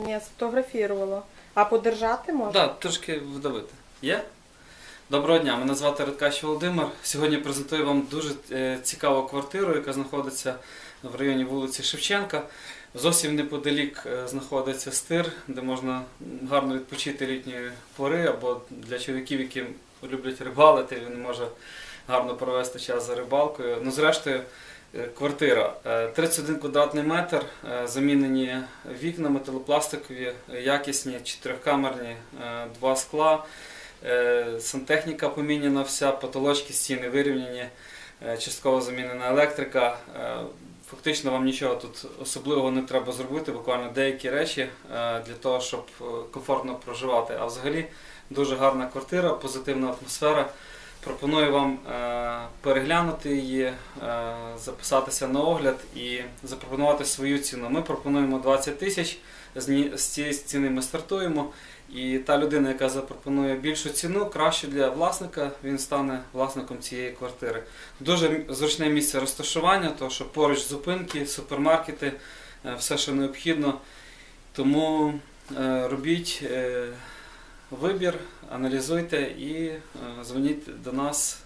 Ні, сфотографувала. А подержати можна? Так, трошки вдавити. Є? Доброго дня, мене звати Радкач Володимир. Сьогодні презентую вам дуже е, цікаву квартиру, яка знаходиться в районі вулиці Шевченка. Зовсім неподалік е, знаходиться стир, де можна гарно відпочити літньої пори, або для чоловіків, які люблять рибалити, він може гарно провести час за рибалкою. Ну, зрештою, квартира Е, 31 квадратний метр, е, замінені вікна металопластикові, е, якісні, чотирикамерні, е, два скла. Е, Сантехніка поміняна вся, потолочки, стіни вирівняні, е, частково замінена електрика. Е, Фактично вам нічого тут особливого не треба зробити, буквально деякі речі е, для того, щоб е, комфортно проживати. А взагалі дуже гарна квартира, позитивна атмосфера. Пропоную вам е, переглянути її, е, записатися на огляд і запропонувати свою ціну. Ми пропонуємо 20 тисяч, з цієї ціни ми стартуємо. І та людина, яка запропонує більшу ціну, краще для власника, він стане власником цієї квартири. Дуже зручне місце розташування, тому що поруч зупинки, супермаркети, е, все, що необхідно. Тому робіть вибір, аналізуйте і е, дзвоніть до нас